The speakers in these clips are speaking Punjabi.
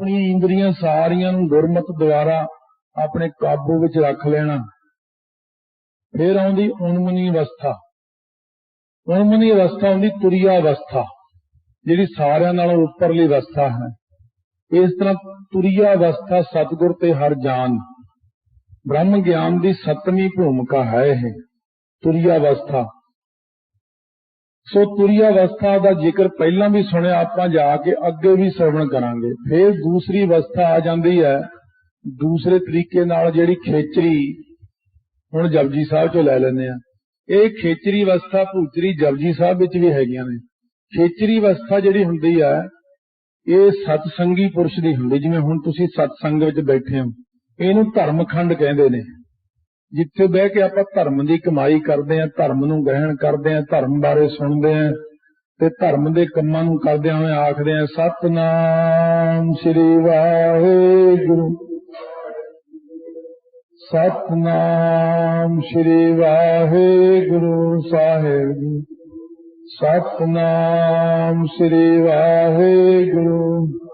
ਆਪਣੀਆਂ ਇੰਦਰੀਆਂ ਸਾਰੀਆਂ ਨੂੰ ਗੁਰਮਤ ਦੁਆਰਾ ਆਪਣੇ ਕਾਬੂ ਵਿੱਚ ਰੱਖ ਲੈਣਾ। ਫਿਰ ਆਉਂਦੀ ਉਨਮਨੀ ਅਵਸਥਾ। ਉਨਮਨੀ ਅਵਸਥਾ ਹੁੰਦੀ ਤੁਰਿਆ ਅਵਸਥਾ, ਜਿਹੜੀ ਸਾਰਿਆਂ ਨਾਲੋਂ ਉੱਪਰਲੀ ਅਵਸਥਾ ਹੈ। ਇਸ ਤਰ੍ਹਾਂ ਤੁਰਿਆ ਅਵਸਥਾ ਸਤਿਗੁਰ ਤੇ ਹਰ ਜਾਨ। ਬ੍ਰਹਮ ਗਿਆਨ ਦੀ ਸੱਤਵੀਂ ਭੂਮਿਕਾ ਹੈ ਇਹ, ਤੁਰਿਆ ਅਵਸਥਾ। ਸੋ ਤੁਰਿਆ ਅਵਸਥਾ ਦਾ ਜ਼ਿਕਰ ਪਹਿਲਾਂ ਵੀ ਸੁਣਿਆ, ਆਪਾਂ ਜਾ ਕੇ ਅੱਗੇ ਵੀ ਸ਼ਰਵਣ ਕਰਾਂਗੇ। ਫਿਰ ਦੂਸਰੀ ਅਵਸਥਾ ਆ ਜਾਂਦੀ ਹੈ, ਦੂਸਰੇ ਤਰੀਕੇ ਨਾਲ ਜਿਹੜੀ ਖੇਚਰੀ ਹੁਣ ਜਪਜੀ ਸਾਹਿਬ ਚੋਂ ਲੈ ਲੈਂਦੇ ਆ ਇਹ ਖੇਚਰੀ ਅਵਸਥਾ ਭੂਚਰੀ ਜਪਜੀ ਸਾਹਿਬ ਵਿੱਚ ਵੀ ਹੈਗੀਆਂ ਨੇ। ਖੇਚਰੀ ਅਵਸਥਾ ਜਿਹੜੀ ਹੁੰਦੀ ਹੈ, ਇਹ ਸਤਸੰਗੀ ਪੁਰਸ਼ ਦੀ ਹੁੰਦੀ, ਜਿਵੇਂ ਹੁਣ ਤੁਸੀਂ ਸਤਸੰਗ ਵਿੱਚ ਬੈਠੇ ਹੋ। ਇਹਨੂੰ ਧਰਮਖੰਡ ਕਹਿੰਦੇ ਨੇ। ਜਿੱਥੇ ਬਹਿ ਕੇ ਆਪਾਂ ਧਰਮ ਦੀ ਕਮਾਈ ਕਰਦੇ ਆਂ ਧਰਮ ਨੂੰ ਗ੍ਰਹਿਣ ਕਰਦੇ ਆਂ ਧਰਮ ਬਾਰੇ ਸੁਣਦੇ ਆਂ ਤੇ ਧਰਮ ਦੇ ਕੰਮਾਂ ਨੂੰ ਕਰਦੇ ਹੋਏ ਆਖਦੇ ਆਂ ਸਤਨਾਮ ਸ੍ਰੀ ਵਾਹਿਗੁਰੂ। ਸਤਨਾਮ ਸ੍ਰੀ ਵਾਹਿਗੁਰੂ ਸਾਹਿਬ। ਜੀ ਸਤਨਾਮ ਸ੍ਰੀ ਵਾਹਿਗੁਰੂ।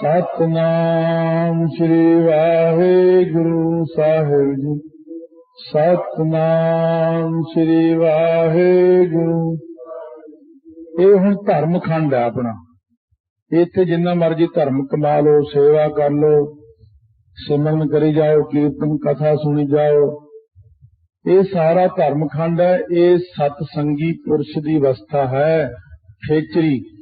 ਸਤਨਾਮ ਸ੍ਰੀ ਵਾਹਿਗੁਰੂ ਸਾਹਿਬ ਜੀ। ਸਤਨਾਮ ਸ੍ਰੀ ਵਾਹਿਗੁਰੂ। ਇਹ ਹੁਣ ਧਰਮ ਖੰਡ ਹੈ ਆਪਣਾ। ਇੱਥੇ ਜਿੰਨਾ ਮਰਜ਼ੀ ਧਰਮ ਕਮਾ ਲਓ, ਸੇਵਾ ਕਰ ਲਓ, ਸਿਮਰਨ ਕਰੀ ਜਾਓ, ਕੀਰਤਨ, ਕਥਾ ਸੁਣੀ ਜਾਓ। ਇਹ ਸਾਰਾ ਧਰਮ ਖੰਡ ਹੈ, ਇਹ ਸਤ ਸੰਗੀ ਪੁਰਸ਼ ਦੀ ਅਵਸਥਾ ਹੈ, ਖੇਚਰੀ।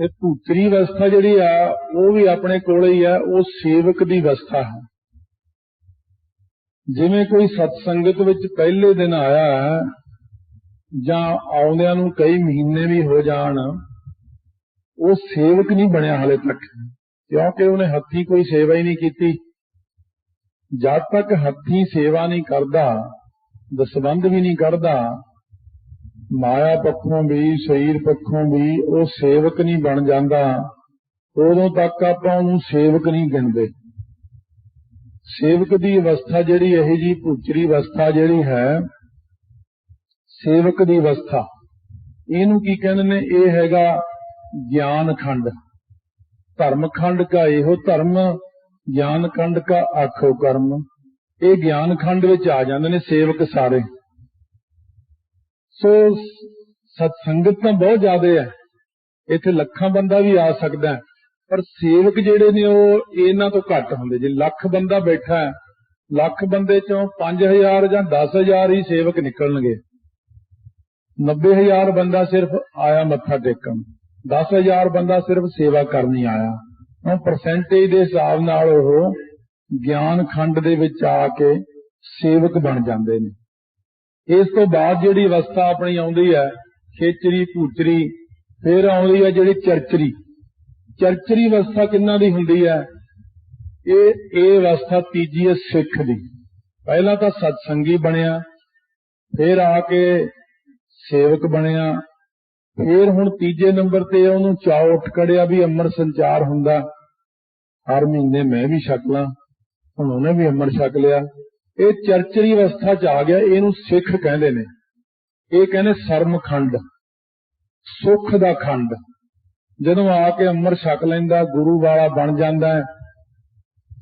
ਤੇ ਭੂਤਰੀ ਅਵਸਥਾ ਜਿਹੜੀ ਆ, ਉਹ ਵੀ ਆਪਣੇ ਕੋਲੇ ਹੀ ਆ, ਉਹ ਸੇਵਕ ਦੀ ਅਵਸਥਾ ਹੈ। ਜਿਵੇਂ ਕੋਈ ਸਤਸੰਗਤ ਵਿੱਚ ਪਹਿਲੇ ਦਿਨ ਆਇਆ ਹੈ, ਜਾਂ ਆਉਂਦਿਆਂ ਨੂੰ ਕਈ ਮਹੀਨੇ ਵੀ ਹੋ ਜਾਣ, ਉਹ ਸੇਵਕ ਨਹੀਂ ਬਣਿਆ ਹਲੇ ਤੱਕ, ਕਿਉਂਕਿ ਉਹਨੇ ਹੱਥੀ ਕੋਈ ਸੇਵਾ ਹੀ ਨਹੀਂ ਕੀਤੀ। ਜਦ ਤੱਕ ਹੱਥੀ ਸੇਵਾ ਨਹੀਂ ਕਰਦਾ, ਦਸਬੰਧ ਵੀ ਨਹੀਂ ਕਰਦਾ ਮਾਇਆ ਪੱਖੋਂ ਵੀ, ਸਰੀਰ ਪੱਖੋਂ ਵੀ ਉਹ ਸੇਵਕ ਨਹੀਂ ਬਣ ਜਾਂਦਾ। ਉਦੋਂ ਤੱਕ ਆਪਾਂ ਉਹਨੂੰ ਸੇਵਕ ਨਹੀਂ ਗਿਣਦੇ। ਸੇਵਕ ਦੀ ਅਵਸਥਾ ਜਿਹੜੀ ਇਹ ਜੀ ਭੁਚਰੀ ਅਵਸਥਾ ਜਿਹੜੀ ਹੈ, ਸੇਵਕ ਦੀ ਅਵਸਥਾ। ਇਹਨੂੰ ਕੀ ਕਹਿੰਦੇ ਨੇ? ਇਹ ਹੈਗਾ ਗਿਆਨ ਖੰਡ ਧਰਮ ਖੰਡ ਕਾ ਇਹੋ ਧਰਮ ਗਿਆਨ ਖੰਡ ਕਾ ਆਖੋ ਕਰਮ। ਇਹ ਗਿਆਨ ਖੰਡ ਵਿੱਚ ਆ ਜਾਂਦੇ ਨੇ ਸੇਵਕ ਸਾਰੇ। ਸੋ ਸਤਸੰਗਤ ਤਾਂ ਬਹੁਤ ਜ਼ਿਆਦਾ ਹੈ ਇੱਥੇ ਲੱਖਾਂ ਬੰਦਾ ਵੀ ਆ ਸਕਦਾ ਪਰ ਸੇਵਕ ਜਿਹੜੇ ਨੇ ਉਹ ਇਹਨਾਂ ਤੋਂ ਘੱਟ ਹੁੰਦੇ। ਜੇ ਲੱਖ ਬੰਦਾ ਬੈਠਾ ਹੈ, ਲੱਖ ਬੰਦੇ ਚੋਂ 5000 ਜਾਂ 10000 ਹੀ ਸੇਵਕ ਨਿਕਲਣਗੇ। 90000 ਬੰਦਾ ਸਿਰਫ ਆਇਆ ਮੱਥਾ ਟੇਕਣ। 10000 ਬੰਦਾ ਸਿਰਫ ਸੇਵਾ ਕਰਨ ਹੀ ਆਇਆ। ਹੁਣ ਪਰਸੈਂਟੇਜ ਦੇ ਹਿਸਾਬ ਨਾਲ ਉਹ ਗਿਆਨ ਖੰਡ ਦੇ ਵਿੱਚ ਆ ਕੇ ਸੇਵਕ ਬਣ ਜਾਂਦੇ ਨੇ। ਇਸ ਤੋਂ ਬਾਅਦ ਜਿਹੜੀ ਅਵਸਥਾ ਆਪਣੀ ਆਉਂਦੀ ਹੈ, ਖੇਚਰੀ ਭੂਚਰੀ ਫਿਰ ਆਉਂਦੀ ਹੈ ਜਿਹੜੀ ਚਰਚਰੀ। ਚਰਚਰੀ ਅਵਸਥਾ ਕਿੰਨਾ ਦੀ ਹੁੰਦੀ ਹੈ? ਇਹ ਇਹ ਅਵਸਥਾ ਤੀਜੀ ਹੈ ਸਿੱਖ ਦੀ। ਪਹਿਲਾਂ ਤਾਂ ਸਤਸੰਗੀ ਬਣਿਆ, ਫਿਰ ਆ ਕੇ ਸੇਵਕ ਬਣਿਆ, ਫਿਰ ਹੁਣ ਤੀਜੇ ਨੰਬਰ ਤੇ ਉਹਨੂੰ ਚਾਅ ਉੱਠ ਕੜਿਆ ਵੀ ਅੰਮ੍ਰਿਤ ਸੰਚਾਰ ਹੁੰਦਾ। ਹਰ ਮਹੀਨੇ ਮੈਂ ਵੀ ਛਕ ਲਾਂ, ਹੁਣ ਉਹਨੇ ਵੀ ਅੰਮ੍ਰਿਤ ਛਕ ਲਿਆ। ਇਹ ਚਰਚਰੀ ਅਵਸਥਾ ਚ ਆ ਗਿਆ, ਇਹਨੂੰ ਸਿੱਖ ਕਹਿੰਦੇ ਨੇ। ਇਹ ਕਹਿੰਦੇ ਸਰਮ ਖੰਡ, ਸੁੱਖ ਦਾ ਖੰਡ। ਜਦੋਂ ਆ ਕੇ ਅੰਮ੍ਰਿਤ ਛਕ ਲੈਂਦਾ, ਗੁਰੂ ਵਾਲਾ ਬਣ ਜਾਂਦਾ ਹੈ।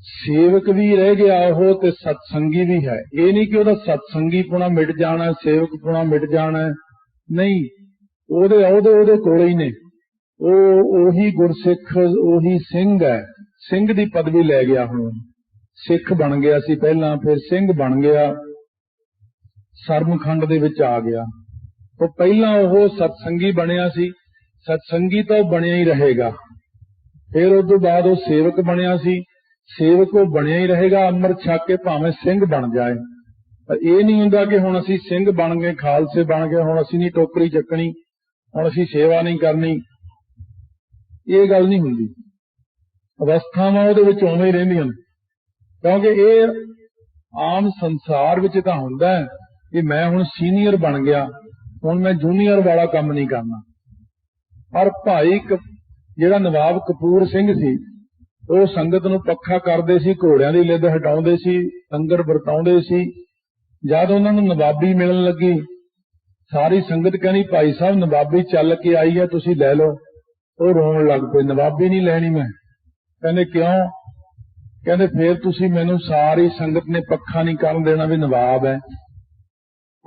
ਸੇਵਕ ਵੀ ਰਹਿ ਗਿਆ ਉਹ ਤੇ ਸਤਸੰਗੀ ਵੀ ਹੈ। ਇਹ ਨਹੀਂ ਕਿ ਉਹਦਾ ਸਤਸੰਗੀ ਪੁਣਾ ਮਿਟ ਜਾਣਾ, ਸੇਵਕ ਪੁਣਾ ਮਿਟ ਜਾਣਾ ਨਹੀਂ, ਉਹਦੇ ਉਹਦੇ ਉਹਦੇ ਕੋਲ ਹੀ ਨੇ। ਉਹ, ਉਹੀ ਗੁਰਸਿੱਖ, ਉਹੀ ਸਿੰਘ ਹੈ। ਸਿੰਘ ਦੀ ਪਦਵੀ ਲੈ ਗਿਆ ਹੁਣ। ਸਿੱਖ ਬਣ ਗਿਆ ਸੀ ਪਹਿਲਾਂ, ਫਿਰ ਸਿੰਘ ਬਣ ਗਿਆ ਸਰਮਖੰਡ ਦੇ ਵਿੱਚ ਆ ਗਿਆ। ਉਹ ਪਹਿਲਾਂ ਉਹ ਸਤਸੰਗੀ ਬਣਿਆ ਸੀ, ਸਤਸੰਗੀ ਤਾਂ ਉਹ ਬਣਿਆ ਹੀ ਰਹੇਗਾ। ਫਿਰ ਉਸ ਤੋਂ ਬਾਅਦ ਉਹ ਸੇਵਕ ਬਣਿਆ ਸੀ, ਸੇਵਕ ਉਹ ਬਣਿਆ ਹੀ ਰਹੇਗਾ, ਅੰਮ੍ਰਿਤ ਛਕ ਕੇ ਭਾਵੇਂ ਸਿੰਘ ਬਣ ਜਾਏ। ਪਰ ਇਹ ਨਹੀਂ ਹੁੰਦਾ ਕਿ ਹੁਣ ਅਸੀਂ ਸਿੰਘ ਬਣ ਗਏ, ਖਾਲਸੇ ਬਣ ਗਏ, ਹੁਣ ਅਸੀਂ ਨਹੀਂ ਟੋਕਰੀ ਚੱਕਣੀ, ਹੁਣ ਅਸੀਂ ਸੇਵਾ ਨਹੀਂ ਕਰਨੀ। ਇਹ ਗੱਲ ਨਹੀਂ ਹੁੰਦੀ। ਅਵਸਥਾਵਾਂ ਉਹਦੇ ਵਿੱਚ ਉਵੇਂ ਹੀ ਰਹਿੰਦੀਆਂ ਨੇ। ਕਿਉਂਕਿ ਇਹ ਆਮ ਸੰਸਾਰ ਵਿੱਚ ਤਾਂ ਹੁੰਦਾ ਹੈ ਕਿ ਮੈਂ ਹੁਣ ਸੀਨੀਅਰ ਬਣ ਗਿਆ, ਹੁਣ ਮੈਂ ਜੂਨੀਅਰ ਵਾਲਾ ਕੰਮ ਨਹੀਂ ਕਰਨਾ। ਪਰ ਭਾਈ ਕ- ਜਿਹੜਾ ਨਵਾਬ ਕਪੂਰ ਸਿੰਘ ਸੀ, ਉਹ ਸੰਗਤ ਨੂੰ ਪੱਖਾ ਕਰਦੇ ਸੀ, ਘੋੜਿਆਂ ਦੀ ਲਿੱਦ ਹਟਾਉਂਦੇ ਸੀ, ਲੰਗਰ ਵਰਤਾਉਂਦੇ ਸੀ। ਜਦ ਉਹਨਾਂ ਨੂੰ ਨਵਾਬੀ ਮਿਲਣ ਲੱਗੀ, ਸਾਰੀ ਸੰਗਤ ਕਹਿੰਦੀ, ਭਾਈ ਸਾਹਿਬ, ਨਵਾਬੀ ਚੱਲ ਕੇ ਆਈ ਹੈ ਤੁਸੀਂ ਲੈ ਲਓ। ਉਹ ਰੋਣ ਲੱਗ ਪਏ, ਨਵਾਬੀ ਨਹੀਂ ਲੈਣੀ ਮੈਂ। ਕਹਿੰਦੇ, ਕਿਉਂ? ਕਹਿੰਦੇ ਫੇਰ ਤੁਸੀਂ ਮੈਨੂੰ ਸਾਰੀ ਸੰਗਤ ਨੇ ਪੱਖਾ ਨਹੀਂ ਕਰਨ ਦੇਣਾ ਵੀ ਨਵਾਬ ਹੈ।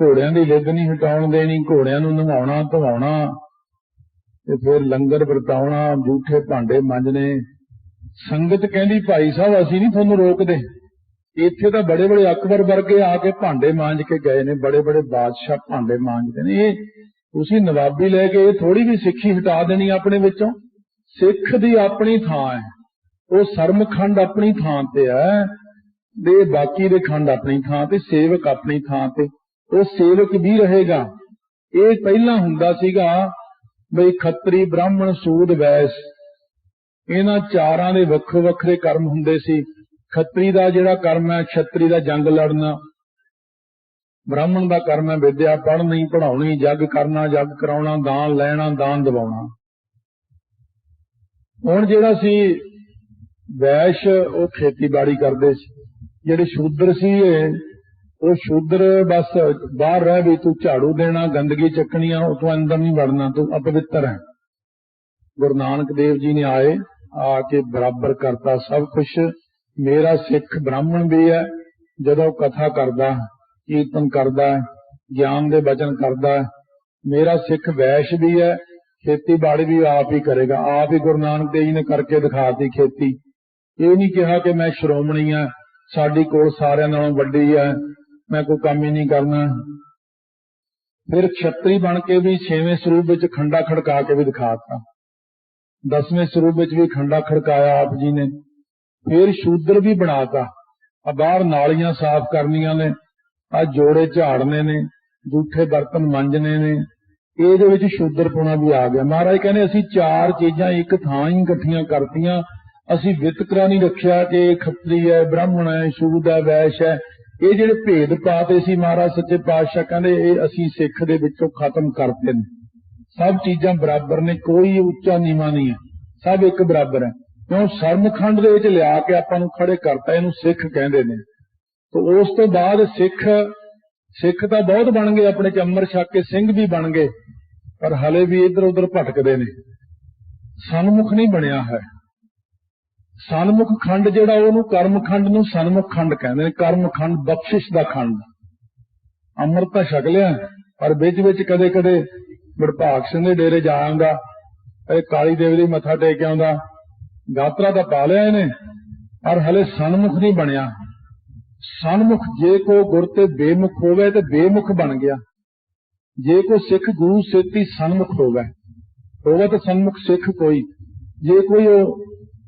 ਘੋੜਿਆਂ ਦੀ ਲਿੱਦ ਨਹੀਂ ਹਟਾਉਣ ਦੇਣੀ, ਘੋੜਿਆਂ ਨੂੰ ਨਵਾਉਣਾ ਧਵਾਉਣਾ ਤੇ ਫਿਰ ਲੰਗਰ ਵਰਤਾਉਣਾ ਝੂਠੇ ਭਾਂਡੇ ਮਾਂਜਣੇ। ਸੰਗਤ ਕਹਿੰਦੀ, ਭਾਈ ਸਾਹਿਬ, ਅਸੀਂ ਨਹੀਂ ਤੁਹਾਨੂੰ ਰੋਕਦੇ। ਇੱਥੇ ਤਾਂ ਬੜੇ ਬੜੇ ਅਕਬਰ ਵਰਗੇ ਆ ਕੇ ਭਾਂਡੇ ਮਾਂਜ ਕੇ ਗਏ ਨੇ, ਬੜੇ ਬੜੇ ਬਾਦਸ਼ਾਹ ਭਾਂਡੇ ਮਾਂਜਦੇ ਨੇ। ਇਹ ਤੁਸੀਂ ਨਵਾਬੀ ਲੈ ਕੇ ਇਹ ਥੋੜੀ ਵੀ ਸਿੱਖੀ ਹਟਾ ਦੇਣੀ ਆਪਣੇ ਵਿੱਚੋਂ। ਸਿੱਖ ਦੀ ਆਪਣੀ ਥਾਂ ਹੈ। ਉਹ ਸਰਮਖੰਡ ਆਪਣੀ ਥਾਂ ਤੇ ਹੈ ਦੇ ਬਾਕੀ ਦੇ ਖੰਡ ਆਪਣੀ ਥਾਂ ਤੇ, ਸੇਵਕ ਆਪਣੀ ਥਾਂ ਤੇ। ਉਹ ਸੇਵਕ ਵੀ ਰਹੇਗਾ। ਇਹ ਪਹਿਲਾਂ ਹੁੰਦਾ ਸੀਗਾ, ਬਈ ਖੱਤਰੀ ਬ੍ਰਾਹਮਣ ਸੂਦ ਵੈਸ। ਇਹਨਾਂ ਚਾਰਾਂ ਦੇ ਵੱਖੋ ਵੱਖਰੇ ਕਰਮ ਹੁੰਦੇ ਸੀ। ਖੱਤਰੀ ਦਾ ਜਿਹੜਾ ਕਰਮ ਹੈ, ਛੱਤਰੀ ਦਾ ਜੰਗ ਲੜਨਾ। ਬ੍ਰਾਹਮਣ ਦਾ ਕਰਮ ਹੈ, ਵਿਦਿਆ ਪੜ੍ਹਨੀ ਪੜਾਉਣੀ ਜੱਗ ਕਰਨਾ, ਜੱਗ ਕਰਾਉਣਾ, ਦਾਨ ਲੈਣਾ, ਦਾਨ ਦਿਵਾਉਣਾ। ਹੁਣ ਜਿਹੜਾ ਸੀ ਵੈਸ਼ ਉਹ ਖੇਤੀਬਾੜੀ ਕਰਦੇ ਸੀ। ਜਿਹੜੇ ਸ਼ੂਦਰ ਸੀ ਇਹ ਉਹ ਸ਼ੂਦਰ ਬਸ ਬਾਹਰ ਰਹਿ ਵੀ ਤੂੰ ਝਾੜੂ ਦੇਣਾ, ਗੰਦਗੀ ਚੱਕਣੀ ਆ ਉਹ ਤੂੰ ਅੰਦਰ ਨਹੀਂ ਵੜਨਾ, ਤੂੰ ਅਪਵਿੱਤਰ ਹੈ। ਗੁਰੂ ਨਾਨਕ ਦੇਵ ਜੀ ਨੇ ਆਏ, ਆ ਕੇ ਬਰਾਬਰ ਕਰਤਾ ਸਭ ਕੁਝ ਮੇਰਾ ਸਿੱਖ ਬ੍ਰਾਹਮਣ ਵੀ ਹੈ, ਜਦੋਂ ਕਥਾ ਕਰਦਾ, ਕੀਰਤਨ ਕਰਦਾ, ਗਿਆਨ ਦੇ ਬਚਨ ਕਰਦਾ, ਮੇਰਾ ਸਿੱਖ ਵੈਸ਼ ਵੀ ਹੈ, ਖੇਤੀਬਾੜੀ ਵੀ ਆਪ ਹੀ ਕਰੇਗਾ। ਆਪ ਹੀ ਗੁਰੂ ਨਾਨਕ ਦੇਵ ਜੀ ਨੇ ਕਰਕੇ ਦਿਖਾਤੀ ਖੇਤੀ। ਇਹ ਨਹੀਂ ਕਿਹਾ ਕਿ ਮੈਂ ਸ਼੍ਰੋਮਣੀ ਆ ਸਾਡੀ ਕੋਲ ਸਾਰਿਆਂ ਨਾਲੋਂ ਵੱਡੀ ਹੈ। ਮੈਂ ਕੋਈ ਕੰਮ ਹੀ ਨਹੀਂ ਕਰਨਾ। ਫਿਰ ਛਤਰੀ ਬਣ ਕੇ ਵੀ 6ਵੇਂ ਸਰੂਪ ਵਿੱਚ ਖੰਡਾ ਖੜਕਾ ਕੇ ਵੀ ਦਿਖਾਤਾ। 10ਵੇਂ ਸਰੂਪ ਵਿੱਚ ਵੀ ਖੰਡਾ ਖੜਕਾਇਆ ਆਪ ਜੀ ਨੇ। ਫਿਰ ਸ਼ੂਦਰ ਵੀ ਬਣਾਤਾ। ਆ ਬਾਹਰ ਨਾਲੀਆਂ ਸਾਫ਼ ਕਰਨੀਆਂ ਨੇ। ਆ ਜੋੜੇ ਝਾੜਨੇ ਨੇ। ਜੂਠੇ ਬਰਤਨ ਮਾਂਜਣੇ ਨੇ। ਇਹਦੇ ਵਿੱਚ ਸ਼ੂਦਰਪੁਣਾ ਵੀ ਆ ਗਿਆ। ਮਹਾਰਾਜ ਕਹਿੰਦੇ ਅਸੀਂ ਚਾਰ ਚੀਜ਼ਾਂ ਇੱਕ ਥਾਂ ਹੀ ਇਕੱਠੀਆਂ ਕਰਤੀਆਂ। ਅਸੀਂ ਵਿਤਕਰਾ ਨਹੀਂ ਰੱਖਿਆ ਕਿ ਇਹ ਖੱਤਰੀ ਹੈ, ਬ੍ਰਾਹਮਣ ਹੈ, ਸ਼ੂਦ ਹੈ, ਵੈਸ਼ ਹੈ। ਇਹ ਜਿਹੜੇ ਭੇਦ ਪਾਤੇ ਸੀ ਮਹਾਰਾਜ, ਸੱਚੇ ਪਾਤਸ਼ਾਹ ਕਹਿੰਦੇ, ਇਹ ਅਸੀਂ ਸਿੱਖ ਦੇ ਵਿੱਚੋਂ ਖਤਮ ਕਰਤੇ ਨੇ। ਸਭ ਚੀਜ਼ਾਂ ਬਰਾਬਰ ਨੇ, ਕੋਈ ਉੱਚਾ ਨੀਵਾਂ ਨਹੀਂ ਹੈ। ਸਭ ਇੱਕ ਬਰਾਬਰ ਹੈ। ਕਿਉਂ? ਸਰਮਖੰਡ ਦੇ ਵਿੱਚ ਲਿਆ ਕੇ ਆਪਾਂ ਨੂੰ ਖੜੇ ਕਰਤਾ, ਇਹਨੂੰ ਸਿੱਖ ਕਹਿੰਦੇ ਨੇ। ਤੇ ਉਸ ਤੋਂ ਬਾਅਦ ਸਿੱਖ ਸਿੱਖ ਤਾਂ ਬਹੁਤ ਬਣ ਗਏ, ਆਪਣੇ ਚ ਅੰਮ੍ਰਿਤ ਛਕ ਕੇ ਸਿੰਘ ਵੀ ਬਣ ਗਏ। ਪਰ ਹਲੇ ਵੀ ਇੱਧਰ ਉੱਧਰ ਭਟਕਦੇ ਨੇ। ਸਨਮੁਖ ਨਹੀਂ ਬਣਿਆ ਹੈ। ਸਨਮੁਖ ਖੰਡ ਜਿਹੜਾ ਉਹਨੂੰ ਕਰਮ ਖੰਡ ਨੂੰ ਸਨਮੁਖ ਖੰਡ ਕਹਿੰਦੇ ਨੇ ਕਰਮ ਖੰਡ ਬਖਸ਼ਿਸ਼ ਦਾ ਖੰਡ। ਅੰਮ੍ਰਿਤ ਤਾਂ ਛਕ ਲਿਆ, ਪਰ ਵਿੱਚ ਵਿੱਚ ਕਦੇ ਕਦੇ ਵਡਭਾਗ ਸਿੰਘ ਦੇ ਡੇਰੇ ਜਾਵਾਂਗਾ ਇਹ ਕਾਲੀ ਦੇਵੀ ਦੀ ਮੱਥਾ ਟੇਕ ਆਉਂਦਾ, ਗਾਤਰਾ ਤਾਂ ਪਾ ਲਿਆ ਇਹਨੇ, ਪਰ ਹਲੇ ਸਨਮੁਖ ਨਹੀਂ ਬਣਿਆ। ਸਨਮੁਖ ਜੇ ਕੋ ਗੁਰ ਤੇ ਬੇਮੁਖ ਹੋਵੇ ਤੇ ਬੇਮੁਖ ਬਣ ਗਿਆ। ਜੇ ਕੋ ਸਿੱਖ ਗੁਰੂ ਸੇਤੀ ਸਨਮੁਖ ਹੋਵੇ ਹੋਵੇ ਤਾਂ ਸਨਮੁਖ ਸਿੱਖ ਕੋਈ, ਜੇ ਕੋਈ ਉਹ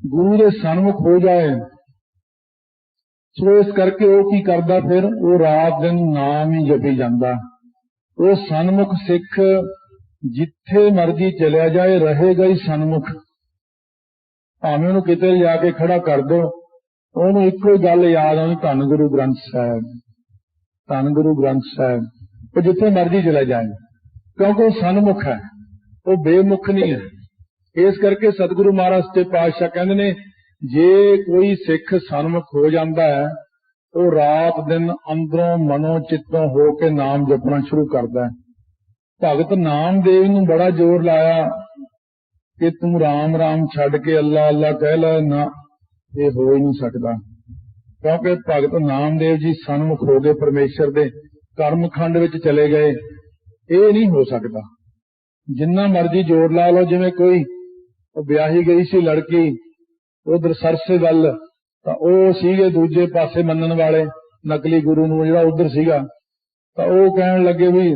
ਗੁਰੂ ਦੇ ਸਨਮੁਖ ਹੋ ਜਾਏ। ਸੋ ਇਸ ਕਰਕੇ ਉਹ ਕੀ ਕਰਦਾ ਫਿਰ? ਉਹ ਰਾਤ ਦਿਨ ਨਾਮ ਹੀ ਜਪੀ ਜਾਂਦਾ। ਉਹ ਸਨਮੁਖ ਸਿੱਖ ਜਿੱਥੇ ਮਰਜ਼ੀ ਚਲਿਆ ਜਾਏ, ਰਹੇਗਾ ਹੀ ਸਨਮੁਖ। ਭਾਵੇਂ ਉਹਨੂੰ ਕਿਤੇ ਜਾ ਕੇ ਖੜਾ ਕਰ ਦੋ। ਉਹਨੂੰ ਇੱਕੋ ਗੱਲ ਯਾਦ ਆਉਂਦੀ, ਧੰਨ ਗੁਰੂ ਗ੍ਰੰਥ ਸਾਹਿਬ। ਧੰਨ ਗੁਰੂ ਗ੍ਰੰਥ ਸਾਹਿਬ। ਉਹ ਜਿੱਥੇ ਮਰਜ਼ੀ ਚਲਾ ਜਾਏ। ਕਿਉਂਕਿ ਉਹ ਸਨਮੁਖ ਹੈ। ਉਹ ਬੇਮੁਖ ਨਹੀਂ ਹੈ। ਇਸ ਕਰਕੇ ਸਤਿਗੁਰੂ ਮਹਾਰਾਜ ਤੇ ਪਾਤਸ਼ਾਹ ਕਹਿੰਦੇ ਨੇ, ਜੇ ਕੋਈ ਸਿੱਖ ਸਨਮੁਖ ਹੋ ਜਾਂਦਾ ਹੈ, ਉਹ ਰਾਤ ਦਿਨ ਅੰਦਰੋਂ ਮਨੋਂ ਚਿੱਤੋਂ ਹੋ ਕੇ ਨਾਮ ਜਪਣਾ ਸ਼ੁਰੂ ਕਰਦਾ ਹੈ। ਭਗਤ ਨਾਮਦੇਵ ਨੂੰ ਬੜਾ ਜ਼ੋਰ ਲਾਇਆ ਕਿ ਤੂੰ ਰਾਮ ਰਾਮ ਛੱਡ ਕੇ ਅੱਲਾ ਅੱਲਾ ਕਹਿ ਲੈ, ਨਾ, ਇਹ ਹੋ ਹੀ ਨਹੀਂ ਸਕਦਾ। ਕਿਉਂਕਿ ਭਗਤ ਨਾਮਦੇਵ ਜੀ ਸਨਮੁਖ ਹੋ ਗਏ ਪਰਮੇਸ਼ਰ ਦੇ ਕਰਮਖੰਡ ਵਿੱਚ ਚਲੇ ਗਏ, ਇਹ ਨਹੀਂ ਹੋ ਸਕਦਾ। ਜਿੰਨਾ ਮਰਜ਼ੀ ਜ਼ੋਰ ਲਾ ਲਓ, ਜਿਵੇਂ ਕੋਈ ਉਹ ਵਿਆਹੀ ਗਈ ਸੀ ਲੜਕੀ, ਉਧਰ ਸਰਸੇ ਵੱਲ, ਤਾਂ ਉਹ ਸੀਗੇ ਦੂਜੇ ਪਾਸੇ ਮੰਨਣ ਵਾਲੇ, ਨਕਲੀ ਗੁਰੂ ਨੂੰ ਜਿਹੜਾ ਉਧਰ ਸੀਗਾ। ਤਾਂ ਉਹ ਕਹਿਣ ਲੱਗੇ ਵੀ,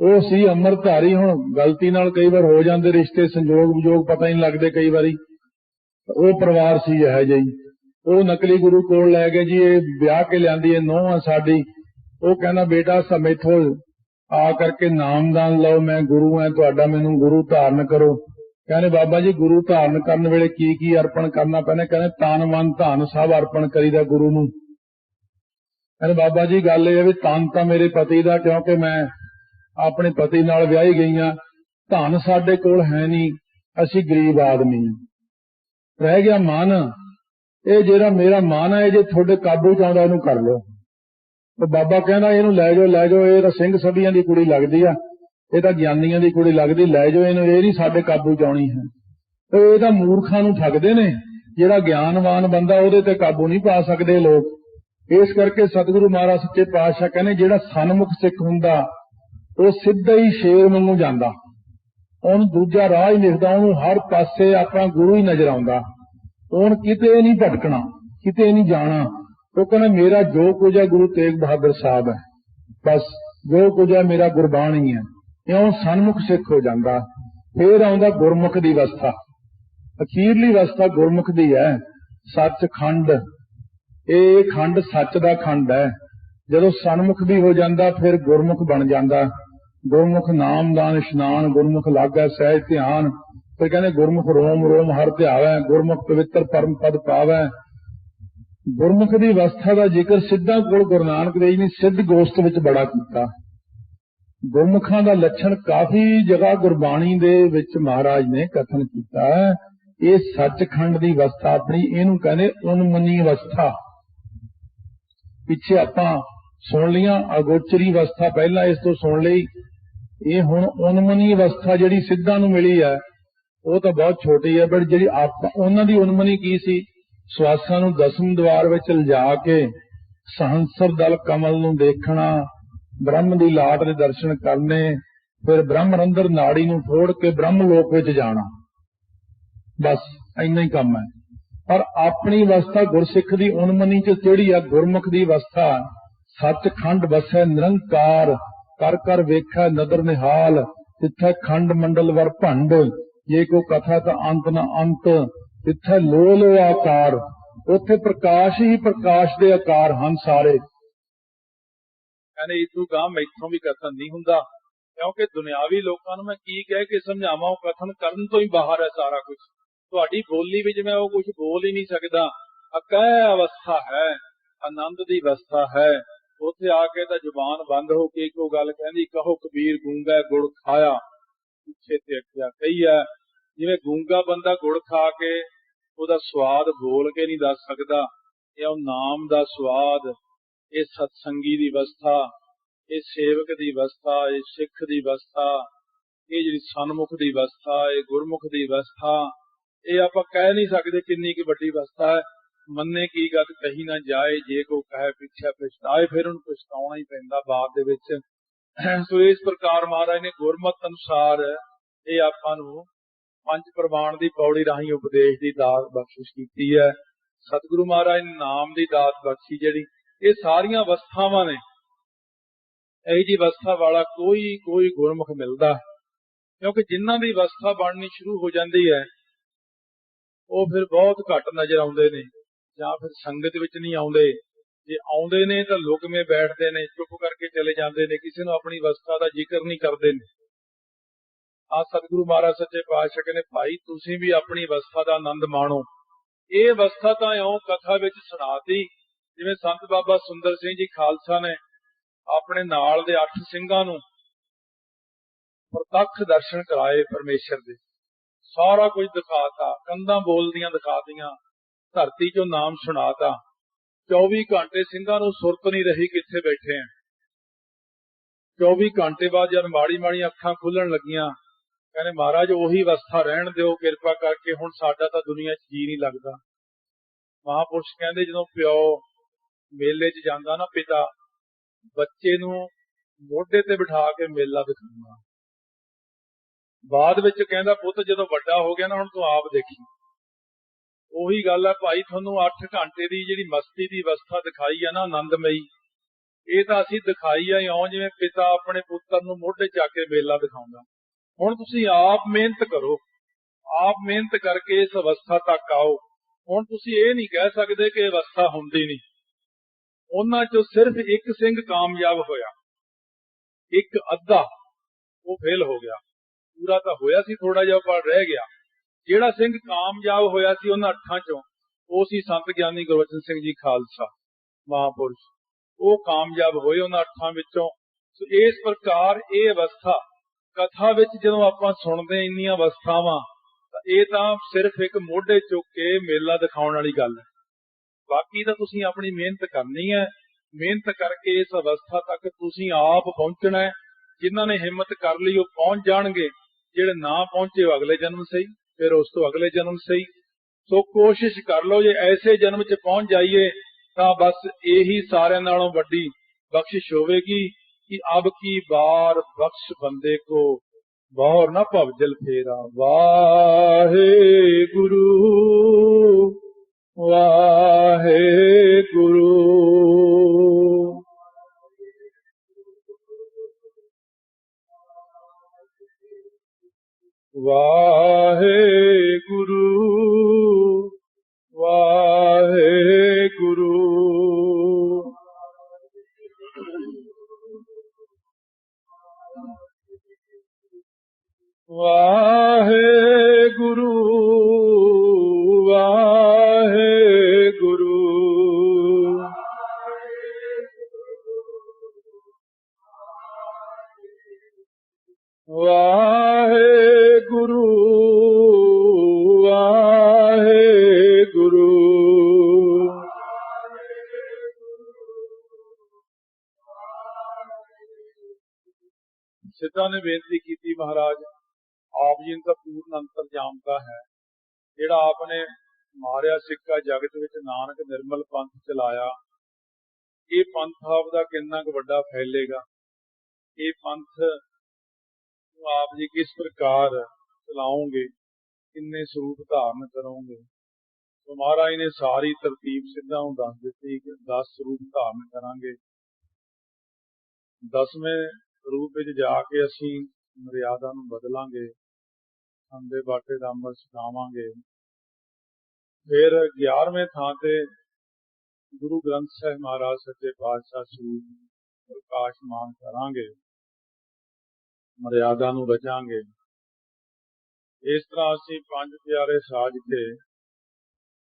ਉਹ ਸੀ ਅੰਮ੍ਰਿਤਧਾਰੀ ਹੁਣ, ਗਲਤੀ ਨਾਲ ਕਈ ਵਾਰ ਹੋ ਜਾਂਦੇ ਰਿਸ਼ਤੇ, ਸੰਜੋਗ ਵਿਜੋਗ ਪਤਾ ਹੀ ਨਹੀਂ ਲੱਗਦੇ ਕਈ ਵਾਰੀ। ਉਹ ਪਰਿਵਾਰ ਸੀ ਇਹ ਜਿਹੀ ਉਹ ਨਕਲੀ ਗੁਰੂ ਕੋਲ ਲੈ ਗਏ ਜੀ, ਇਹ ਵਿਆਹ ਕੇ ਲਿਆਂਦੀ, ਇਹ ਨੋਹ ਆ ਸਾਡੀ। ਉਹ ਕਹਿੰਦਾ, ਬੇਟਾ ਸਮੇਥੋ ਆ ਕਰਕੇ ਨਾਮਦਾਨ ਲਓ, ਮੈਂ ਗੁਰੂ ਐ ਤੁਹਾਡਾ ਮੈਨੂੰ ਗੁਰੂ ਧਾਰਨ ਕਰੋ। ਕਹਿੰਦੇ ਬਾਬਾ ਜੀ ਗੁਰੂ ਧਾਰਨ ਕਰਨ ਵੇਲੇ ਕੀ ਕੀ ਅਰਪਣ ਕਰਨਾ ਪੈਣਾ ਕਹਿੰਦੇ ਤਨ ਮਨ ਧਨ ਸਭ ਅਰਪਣ ਕਰੀਦਾ ਗੁਰੂ ਨੂੰ। ਕਹਿੰਦੇ ਬਾਬਾ ਜੀ ਗੱਲ ਇਹ ਹੈ ਵੀ ਤਨ ਤਾਂ ਮੇਰੇ ਪਤੀ ਦਾ ਕਿਉਂਕਿ ਮੈਂ ਆਪਣੇ ਪਤੀ ਨਾਲ ਵਿਆਹੀ ਗਈਆਂ ਧਨ ਸਾਡੇ ਕੋਲ ਹੈ ਨਹੀਂ, ਅਸੀਂ ਗਰੀਬ ਆਦਮੀ ਹਾਂ। ਰਹਿ ਗਿਆ ਮਨ, ਇਹ ਜਿਹੜਾ ਮੇਰਾ ਮਨ ਹੈ, ਇਹ ਜੇ ਤੁਹਾਡੇ ਕਾਬੂ ਚ ਆਉਂਦਾ ਇਹਨੂੰ ਕਰ ਲਓ। ਉਹ ਬਾਬਾ ਕਹਿੰਦਾ ਇਹਨੂੰ ਲੈ ਜਾਓ ਲੈ ਜਾਓ, ਇਹ ਤਾਂ ਸਿੰਘ ਸਭੀਆਂ ਦੀ ਕੁੜੀ ਲੱਗਦੀ ਆ। ਇਹ ਤਾਂ ਗਿਆਨੀਆਂ ਦੀ ਕੁੜੀ ਲੱਗਦੀ, ਲੈ ਜਾਓ ਇਹਨੂੰ, ਇਹ ਨਹੀਂ ਸਾਡੇ ਕਾਬੂ ਚ ਆਉਣੀ ਹੈ। ਉਹ ਇਹ ਤਾਂ ਮੂਰਖਾਂ ਨੂੰ ਠੱਗਦੇ ਨੇ। ਜਿਹੜਾ ਗਿਆਨਵਾਨ ਬੰਦਾ, ਉਹਦੇ ਤੇ ਕਾਬੂ ਨਹੀਂ ਪਾ ਸਕਦੇ ਲੋਕ। ਇਸ ਕਰਕੇ ਸਤਿਗੁਰੂ ਮਹਾਰਾਜ ਸੱਚੇ ਪਾਤਸ਼ਾਹ ਕਹਿੰਦੇ, ਜਿਹੜਾ ਸਨਮੁਖ ਸਿੱਖ ਹੁੰਦਾ, ਉਹ ਸਿੱਧਾ ਹੀ ਸ਼ੇਰ ਵਾਂਗੂ ਜਾਂਦਾ। ਉਹਨੂੰ ਦੂਜਾ ਰਾਹ ਹੀ ਦਿਖਦਾ ਉਹਨੂੰ ਹਰ ਪਾਸੇ ਆਪਣਾ ਗੁਰੂ ਹੀ ਨਜ਼ਰ ਆਉਂਦਾ। ਉਹਨ ਕਿਤੇ ਨਹੀਂ ਭਟਕਣਾ, ਕਿਤੇ ਨਹੀਂ ਜਾਣਾ। ਉਹ ਕਹਿੰਦਾ, ਮੇਰਾ ਜੋ ਕੁਝ ਹੈ ਗੁਰੂ ਤੇਗ ਬਹਾਦਰ ਸਾਹਿਬ ਹੈ। ਬਸ, ਜੋ ਕੁਝ ਹੈ ਮੇਰਾ ਗੁਰਬਾਣੀ ਹੈ। ਇਉਂ ਸਨਮੁਖ ਸਿੱਖ ਹੋ ਜਾਂਦਾ? ਫੇਰ ਆਉਂਦਾ ਗੁਰਮੁਖ ਦੀ ਅਵਸਥਾ। ਅਖੀਰਲੀ ਅਵਸਥਾ ਗੁਰਮੁਖ ਦੀ ਹੈ। ਸੱਚਖੰਡ ਇਹ ਖੰਡ ਸੱਚ ਦਾ ਖੰਡ ਹੈ। ਜਦੋਂ ਸਨਮੁਖ ਵੀ ਹੋ ਜਾਂਦਾ, ਫਿਰ ਗੁਰਮੁਖ ਬਣ ਜਾਂਦਾ। ਗੁਰਮੁਖ ਨਾਮ ਦਾ ਇਸ਼ਨਾਨ, ਗੁਰਮੁਖ ਲਾਗਾ ਸਹਿਜ ਧਿਆਨ। ਫਿਰ ਕਹਿੰਦੇ ਗੁਰਮੁਖ ਰੋਮ ਰੋਮ ਹਰ ਧਿਆਵੈ, ਗੁਰਮੁਖ ਪਵਿੱਤਰ ਪਰਮ ਪਦ ਪਾਵੈ। ਗੁਰਮੁਖ ਦੀ ਅਵਸਥਾ ਦਾ ਜ਼ਿਕਰ ਸਿੱਧਾ ਕੋਲ ਗੁਰੂ ਨਾਨਕ ਦੇਵ ਜੀ ਨੇ ਸਿੱਧ ਗੋਸ਼ਟ ਵਿੱਚ ਬੜਾ ਕੀਤਾ। ਗੁਰਮੁਖਾਂ ਦਾ ਲੱਛਣ ਕਾਫੀ ਜਗ੍ਹਾ ਗੁਰਬਾਣੀ ਦੇ ਵਿੱਚ ਮਹਾਰਾਜ ਨੇ ਕਥਨ ਕੀਤਾ ਹੈ। ਇਹ ਸੱਚਖੰਡ ਦੀ ਅਵਸਥਾ ਆਪਣੀ, ਇਹਨੂੰ ਕਹਿੰਦੇ ਉਨਮਨੀ ਅਵਸਥਾ। ਪਿੱਛੇ ਆਪਾਂ ਸੁਣ ਲੀਆਂ ਅਗੋਚਰੀ ਅਵਸਥਾ ਪਹਿਲਾਂ ਇਸ ਤੋਂ ਸੁਣ ਲਈ। ਇਹ ਹੁਣ ਉਨਮਨੀ ਅਵਸਥਾ ਜਿਹੜੀ ਸਿੱਧਾਂ ਨੂੰ ਮਿਲੀ ਹੈ, ਉਹ ਤਾਂ ਬਹੁਤ ਛੋਟੀ ਹੈ ਪਰ ਜਿਹੜੀ ਆਪਾਂ, ਉਹਨਾਂ ਦੀ ਉਨਮਨੀ ਕੀ ਸੀ? ਸਵਾਸਾਂ ਨੂੰ ਦਸਮ ਦਵਾਰ ਵਿੱਚ ਲਿਜਾ ਕੇ ਸਹੰਸਰ ਦਲ ਕਮਲ ਨੂੰ ਦੇਖਣਾ ਬ੍ਰਹਮ ਦੀ ਲਾਟ ਦੇ ਦਰਸ਼ਨ ਕਰਨੇ, ਫਿਰ ਬ੍ਰਹਮ ਰੰਦਰ ਨਾੜੀ ਨੂੰ ਫੋੜ ਕੇ ਬ੍ਰਹਮ ਲੋਕ ਵਿੱਚ ਜਾਣਾ। ਬਸ, ਇੰਨਾ ਹੀ ਕੰਮ ਹੈ। ਪਰ ਆਪਣੀ ਅਵਸਥਾ ਗੁਰਸਿੱਖ ਦੀ ਉਨਮਨੀ ਚ ਜਿਹੜੀ ਆ ਗੁਰਮੁਖ ਦੀ ਅਵਸਥਾ, ਸੱਚਖੰਡ ਵਸੈ ਨਿਰੰਕਾਰ, ਕਰ ਕਰ ਵੇਖੈ ਨਦਰ ਨਿਹਾਲ, ਤਿੱਥੈ ਖੰਡ ਮੰਡਲ ਵਰ ਭੰਡ, ਜੇ ਕੋ ਕਥਾ ਤਾਂ ਅੰਤ ਨਾ ਅੰਤ, ਤਿੱਥੈ ਲੋ ਲੋ ਆਕਾਰ, ਉੱਥੇ ਪ੍ਰਕਾਸ਼ ਹੀ ਪ੍ਰਕਾਸ਼ ਦੇ ਆਕਾਰ ਹਨ ਸਾਰੇ। ਕਹਿੰਦੇ ਇਤੋਂ ਗਾਂ ਮੈਥੋਂ ਵੀ ਕਥਨ ਨਹੀਂ ਹੁੰਦਾ। ਕਿਉਂਕਿ ਦੁਨਿਆਵੀ ਲੋਕਾਂ ਨੂੰ ਮੈਂ ਕੀ ਕਹਿ ਕੇ ਸਮਝਾਵਾਂ, ਉਹ ਕਥਨ ਕਰਨ ਤੋਂ ਹੀ ਬਾਹਰ ਹੈ ਸਾਰਾ ਕੁਝ ਤੁਹਾਡੀ ਬੋਲੀ ਵਿੱਚ ਮੈਂ ਉਹ ਕੁਝ ਬੋਲ ਹੀ ਨਹੀਂ ਸਕਦਾ। ਅਕਹਿ ਅਵਸਥਾ ਹੈ, ਆਨੰਦ ਦੀ ਅਵਸਥਾ ਹੈ। ਉੱਥੇ ਆ ਕੇ ਤਾਂ ਜ਼ੁਬਾਨ ਬੰਦ ਹੋ ਕੇ ਇੱਕੋ ਗੱਲ ਕਹਿੰਦੀ, ਕਹੋ ਕਬੀਰ ਗੂੰਗਾ ਗੁੜ ਖਾਇਆ। ਪਿੱਛੇ ਤੇ ਅੱਖਿਆ ਕਹੀ ਹੈ, ਜਿਵੇਂ ਗੂੰਗਾ ਬੰਦਾ ਗੁੜ ਖਾ ਕੇ ਉਹਦਾ ਸਵਾਦ ਬੋਲ ਕੇ ਨਹੀਂ ਦੱਸ ਸਕਦਾ, ਇਹ ਉਹ ਨਾਮ ਦਾ ਸਵਾਦ ਇਹ ਸਤਸੰਗੀ ਦੀ ਅਵਸਥਾ, ਇਹ ਸੇਵਕ ਦੀ ਅਵਸਥਾ, ਇਹ ਸਿੱਖ ਦੀ ਅਵਸਥਾ, ਇਹ ਜਿਹੜੀ ਸਨਮੁਖ ਦੀ ਅਵਸਥਾ, ਇਹ ਗੁਰਮੁਖ ਦੀ ਅਵਸਥਾ, ਇਹ ਆਪਾਂ ਕਹਿ ਨਹੀਂ ਸਕਦੇ ਕਿੰਨੀ ਕੀ ਵੱਡੀ ਅਵਸਥਾ ਹੈ। ਮੰਨੇ ਕੀ ਗੱਲ, ਕਹੀ ਨਾ ਜਾਏ, ਜੇ ਕੋ ਕਹੇ, ਪਿੱਛੇ ਪਛਤਾਏ ਫਿਰ ਉਹਨੂੰ ਪਛਤਾਉਣਾ ਹੀ ਪੈਂਦਾ ਬਾਅਦ ਦੇ ਵਿੱਚ। ਸੋ ਇਸ ਪ੍ਰਕਾਰ ਮਹਾਰਾਜ ਨੇ ਗੁਰਮਤ ਅਨੁਸਾਰ ਇਹ ਆਪਾਂ ਨੂੰ ਪੰਜ ਪ੍ਰਮਾਣ ਦੀ ਪੌੜੀ ਰਾਹੀਂ ਉਪਦੇਸ਼ ਦੀ ਦਾਤ ਬਖਸ਼ਿਸ਼ ਕੀਤੀ ਹੈ। ਸਤਿਗੁਰੂ ਮਹਾਰਾਜ ਨੇ ਨਾਮ ਦੀ ਦਾਤ ਬਖਸ਼ੀ ਜਿਹੜੀ ਇਹ ਸਾਰੀਆਂ ਅਵਸਥਾਵਾਂ ਨੇ। ਇਹ ਜੀ ਅਵਸਥਾ ਵਾਲਾ ਕੋਈ ਕੋਈ ਗੁਰਮੁਖ ਮਿਲਦਾ। ਕਿਉਂਕਿ ਜਿਨ੍ਹਾਂ ਦੀ ਅਵਸਥਾ ਬਣਨੀ ਸ਼ੁਰੂ ਹੋ ਜਾਂਦੀ ਹੈ, ਉਹ ਫਿਰ ਬਹੁਤ ਘੱਟ ਨਜ਼ਰ ਆਉਂਦੇ ਨੇ ਜਾਂ ਫਿਰ ਸੰਗਤ ਵਿੱਚ ਨਹੀਂ ਆਉਂਦੇ। ਜੇ ਆਉਂਦੇ ਨੇ ਤਾਂ ਲੁਕਵੇਂ ਬੈਠਦੇ ਨੇ, ਚੁੱਪ ਕਰਕੇ ਚਲੇ ਜਾਂਦੇ ਨੇ, ਕਿਸੇ ਨੂੰ ਆਪਣੀ ਅਵਸਥਾ ਦਾ ਜ਼ਿਕਰ ਨਹੀਂ ਕਰਦੇ ਨੇ। ਆ ਸਤਿਗੁਰੂ ਮਹਾਰਾਜ, ਸੱਚੇ ਪਾਤਸ਼ਾਹ ਕਹਿੰਦੇ, ਭਾਈ, ਤੁਸੀਂ ਵੀ ਆਪਣੀ ਅਵਸਥਾ ਦਾ ਆਨੰਦ ਮਾਣੋ। ਇਹ ਅਵਸਥਾ ਤਾਂ ਇਉਂ ਕਥਾ ਵਿੱਚ ਸੁਣਾਤੀ ਜਿਵੇਂ ਸੰਤ ਬਾਬਾ ਸੁੰਦਰ ਸਿੰਘ ਜੀ ਖਾਲਸਾ ਨੇ ਆਪਣੇ ਨਾਲ ਦੇ ਅੱਠ ਸਿੰਘਾਂ ਨੂੰ ਪ੍ਰਤੱਖ ਦਰਸ਼ਨ ਕਰਾਏ ਪਰਮੇਸ਼ਰ ਦੇ। ਸਾਰਾ ਕੁਝ ਦਿਖਾਤਾ, ਕੰਧਾਂ ਬੋਲਦੀਆਂ ਦਿਖਾਤੀਆਂ, ਧਰਤੀ 'ਚੋਂ ਨਾਮ ਸੁਣਾਤਾ। 24 ਘੰਟੇ ਸਿੰਘਾਂ ਨੂੰ ਸੁਰਤ ਨਹੀਂ ਰਹੀ ਕਿੱਥੇ ਬੈਠੇ ਆ। 24 ਘੰਟੇ ਬਾਅਦ ਜਦ ਮਾੜੀ ਮਾੜੀ ਅੱਖਾਂ ਖੁੱਲਣ ਲੱਗੀਆਂ, ਕਹਿੰਦੇ ਮਹਾਰਾਜ ਉਹੀ ਅਵਸਥਾ ਰਹਿਣ ਦਿਓ, ਕਿਰਪਾ ਕਰਕੇ ਹੁਣ ਸਾਡਾ ਤਾਂ ਦੁਨੀਆ 'ਚ ਜੀ ਨਹੀਂ ਲੱਗਦਾ। ਮਹਾਪੁਰਸ਼ ਕਹਿੰਦੇ ਜਦੋਂ ਪਿਓ ਮੇਲੇ 'ਚ ਜਾਂਦਾ ਨਾ ਪਿਤਾ, ਬੱਚੇ ਨੂੰ ਮੋਢੇ ਤੇ ਬਿਠਾ ਕੇ ਮੇਲਾ ਦਿਖਾਉਂਦਾ। ਬਾਅਦ ਵਿੱਚ ਕਹਿੰਦਾ, ਪੁੱਤ, ਜਦੋਂ ਵੱਡਾ ਹੋ ਗਿਆ ਨਾ, ਹੁਣ ਤੂੰ ਆਪ ਦੇਖੀ। ਉਹੀ ਗੱਲ ਹੈ ਭਾਈ, ਤੁਹਾਨੂੰ 8 ਘੰਟੇ ਦੀ ਜਿਹੜੀ ਮਸਤੀ ਦੀ ਅਵਸਥਾ ਦਿਖਾਈ ਹੈ ਨਾ, ਆਨੰਦਮਈ, ਇਹ ਤਾਂ ਅਸੀਂ ਦਿਖਾਈ ਆ ਇਉਂ ਜਿਵੇਂ ਪਿਤਾ ਆਪਣੇ ਪੁੱਤਰ ਨੂੰ ਮੋਢੇ ਚੱਕ ਕੇ ਮੇਲਾ ਦਿਖਾਉਂਦਾ। ਹੁਣ ਤੁਸੀਂ ਆਪ ਮਿਹਨਤ ਕਰੋ, ਆਪ ਮਿਹਨਤ ਕਰਕੇ ਇਸ ਅਵਸਥਾ ਤੱਕ ਆਓ। ਹੁਣ ਤੁਸੀਂ ਇਹ ਨਹੀਂ ਕਹਿ ਸਕਦੇ ਕਿ ਅਵਸਥਾ ਹੁੰਦੀ ਨਹੀਂ। ਉਹਨਾਂ ਚੋਂ ਸਿਰਫ ਇੱਕ ਸਿੰਘ ਕਾਮਯਾਬ ਹੋਇਆ। ਇੱਕ ਅੱਧਾ ਉਹ ਫੇਲ ਹੋ ਗਿਆ। ਪੂਰਾ ਤਾਂ ਹੋਇਆ ਸੀ ਥੋੜਾ ਜਿਹਾ ਪਰ ਰਹਿ ਗਿਆ। ਜਿਹੜਾ ਸਿੰਘ ਕਾਮਯਾਬ ਹੋਇਆ ਸੀ ਉਹਨਾਂ ਅੱਠਾਂ ਚੋਂ, ਉਹ ਸੀ ਸੰਤ ਗਿਆਨੀ ਗੁਰਵਚਨ ਸਿੰਘ ਜੀ ਖਾਲਸਾ, ਮਹਾਪੁਰਸ਼। ਉਹ ਕਾਮਯਾਬ ਹੋਏ ਉਹਨਾਂ ਅੱਠਾਂ ਵਿੱਚੋਂ। ਸੋ ਇਸ ਪ੍ਰਕਾਰ ਇਹ ਅਵਸਥਾ, ਕਥਾ ਵਿੱਚ ਜਦੋਂ ਆਪਾਂ ਸੁਣਦੇ ਇੰਨੀਆਂ ਅਵਸਥਾਵਾਂ, ਤਾਂ ਇਹ ਤਾਂ ਸਿਰਫ ਇੱਕ ਮੋਢੇ ਚੁੱਕ ਕੇ ਮੇਲਾ ਦਿਖਾਉਣ ਵਾਲੀ ਗੱਲ ਹੈ। ਬਾਕੀ ਤਾਂ ਤੁਸੀਂ ਆਪਣੀ ਮਿਹਨਤ ਕਰਨੀ ਹੈ। ਮਿਹਨਤ ਕਰਕੇ ਇਸ ਅਵਸਥਾ ਤੱਕ ਤੁਸੀਂ ਆਪ ਪਹੁੰਚਣਾ ਹੈ। ਜਿਨ੍ਹਾਂ ਨੇ ਹਿੰਮਤ ਕਰ ਲਈ ਉਹ ਪਹੁੰਚ ਜਾਣਗੇ। ਜਿਹੜੇ ਨਾ ਪਹੁੰਚੇ ਉਹ ਅਗਲੇ ਜਨਮ ਸਹੀ, ਫਿਰ ਉਸ ਤੋਂ ਅਗਲੇ ਜਨਮ ਸਹੀ। ਸੋ ਕੋਸ਼ਿਸ਼ ਕਰ ਲਓ ਜੇ ਐਸੇ ਜਨਮ 'ਚ ਪਹੁੰਚ ਜਾਈਏ, ਤਾਂ ਬਸ ਇਹੀ ਸਾਰਿਆਂ ਨਾਲੋਂ ਵੱਡੀ ਬਖਸ਼ਿਸ਼ ਹੋਵੇਗੀ ਕਿ ਅਬ ਕੀ ਬਾਰ ਬਖਸ਼ ਬੰਦੇ ਕੋ। ਬਹੁਰ ਨਾ ਭਵਜਲ ਫੇਰਾ। ਵਾਹਿ ਵਾਹਿਗੁਰੂ ਵਾਹਿਗੁਰੂ ਸਿੱਧਾ ਨੇ ਬੇਨਤੀ ਕੀਤੀ ਮਹਾਰਾਜ, ਆਪ ਜੀ ਨੂੰ ਤਾਂ ਪੂਰਨ ਅੰਤਰ ਅੰਤਰਜਾਮਤਾ ਹੈ। ਜਿਹੜਾ ਆਪ ਨੇ ਮਾਰਿਆ ਸਿੱਕਾ ਜਗਤ ਵਿੱਚ, ਨਾਨਕ ਨਿਰਮਲ ਪੰਥ ਚਲਾਇਆ, ਇਹ ਪੰਥ ਆਪ ਦਾ ਕਿੰਨਾ ਕੁ ਵੱਡਾ ਫੈਲੇਗਾ। ਇਹ ਪੰਥ ਨੂੰ ਆਪ ਜੀ ਕਿਸ ਪ੍ਰਕਾਰ ਚਲਾਉਂਗੇ ਕਿੰਨੇ ਸਰੂਪ ਧਾਰਨ ਕਰੋਗੇ। ਸੋ ਮਹਾਰਾਜ ਨੇ ਸਾਰੀ ਤਰਤੀਬ ਸਿੱਧਾ ਨੂੰ ਦੱਸ ਦਿੱਤੀ ਕਿ 10 ਸਰੂਪ ਧਾਰਨ ਕਰਾਂਗੇ। ਦਸਵੇਂ ਰੂਪ ਵਿੱਚ ਜਾ ਕੇ ਅਸੀਂ ਮਰਿਆਦਾ ਨੂੰ ਬਦਲਾਂਗੇ, ਸੰਦੇ ਬਾਟੇ ਦਾ ਅੰਮ੍ਰਿਤ ਛਕਾਵਾਂਗੇ। ਫਿਰ 11ਵੇਂ ਥਾਂ ਤੇ ਗੁਰੂ ਗ੍ਰੰਥ ਸਾਹਿਬ ਮਹਾਰਾਜ ਸੱਚੇ ਪਾਤਸ਼ਾਹ ਸਰੂਪ ਪ੍ਰਕਾਸ਼ਮਾਨ ਕਰਾਂਗੇ, ਮਰਿਆਦਾ ਨੂੰ ਰਚਾਂਗੇ ਇਸ ਤਰ੍ਹਾਂ ਅਸੀਂ ਪੰਜ ਪਿਆਰੇ ਸਾਜ ਕੇ